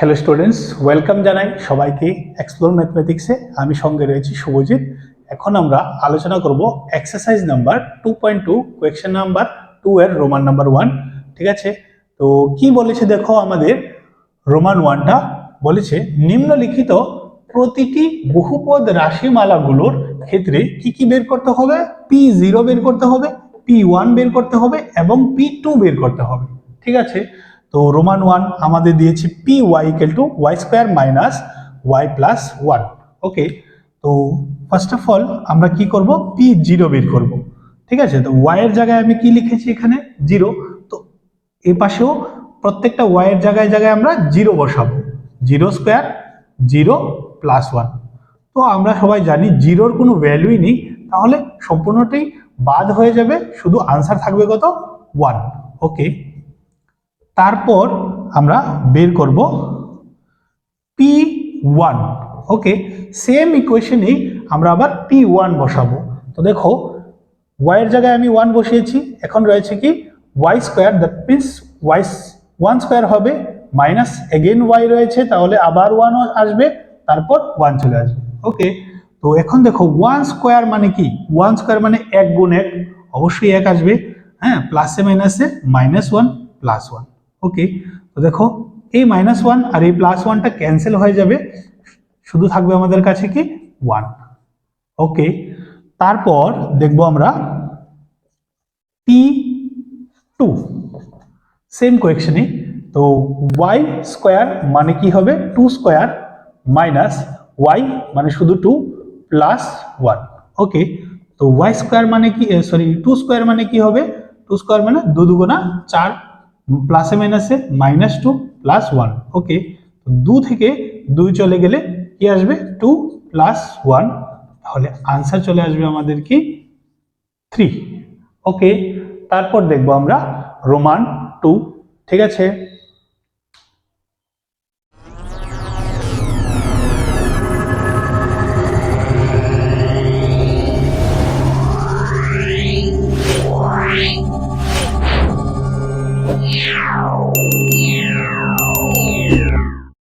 Hello students welcome জানাই সবাইকে explore ম্যাথমেটিক্সে আমি সঙ্গে রয়েছি শুভজিৎ। এখন আমরা আলোচনা করব exercise number two point two question number two এর রোমান নাম্বার ওয়ান ঠিক আছে? তো কি বলেছে দেখো আমাদের? রোমান ওয়ানটা বলেছে, নিম্নলিখিত প্রতিটি বহুপদ রাশিমালাগুলোর ক্ষেত্রে কি কি বের করতে হবে? পি জিরো বের করতে হবে পি ওয়ান বের করতে হবে এবং পি টু বের করতে হবে। ঠিক আছে? তো রোমান ওয়ান আমাদের দিয়েছে P Y equal to Y square minus Y plus one okay তো ফার্স্ট অফ অল আমরা কি করব? পি জিরো বের করব, ঠিক আছে? তো ওয়াই এর জায়গায় আমি কি লিখেছি এখানে? জিরো তো এ পাশেও প্রত্যেকটা ওয়াই এর জায়গায় জায়গায় আমরা জিরো বসাবো zero square zero plus one তো আমরা সবাই জানি জিরোর কোনো ভ্যালুই নেই, তাহলে সম্পূর্ণটাই বাদ হয়ে যাবে, শুধু আনসার থাকবে কত? ওয়ান ওকে তারপর আমরা বের করব পি ওয়ান। ওকে সেম ইকুয়েশনেই আমরা আবার পি ওয়ান বসাবো। তো দেখো ওয়াইয়ের জায়গায় আমি ওয়ান বসিয়েছি, এখন রয়েছে কি Y square that means Y one square হবে মাইনাস এগেন ওয়াই রয়েছে, তাহলে আবার ওয়ান আসবে, তারপর ওয়ান চলে আসবে। ওকে, তো এখন দেখো ওয়ান স্কোয়ার মানে কি? ওয়ান স্কোয়ার মানে এক গুণ এক, অবশ্যই এক আসবে হ্যাঁ প্লাসে মাইনাসে minus one plus one okay তো দেখো, এই মাইনাস ওয়ান আর এই প্লাস ওয়ানটা ক্যান্সেল হয়ে যাবে। শুধু থাকবে আমাদের কাছে কি? ওয়ান ওকে তারপর দেখব আমরা পি টু সেম কোয়েকশনে তো ওয়াই স্কোয়ার মানে কি হবে? টু স্কোয়ার মাইনাস ওয়াই মানে শুধু টু প্লাস ওয়ান ওকে তো ওয়াই স্কোয়ার মানে কি? সরি টু স্কোয়ার মানে কি হবে? টু স্কোয়ার মানে দু দুগুণা চার প্লাসে মাইনাসে minus two plus one okay দু থেকে দুই চলে গেলে কি আসবে? টু প্লাস ওয়ান তাহলে আনসার চলে আসবে আমাদের কি? থ্রি ওকে তারপর দেখব আমরা রোমান টু ঠিক আছে? Yeah.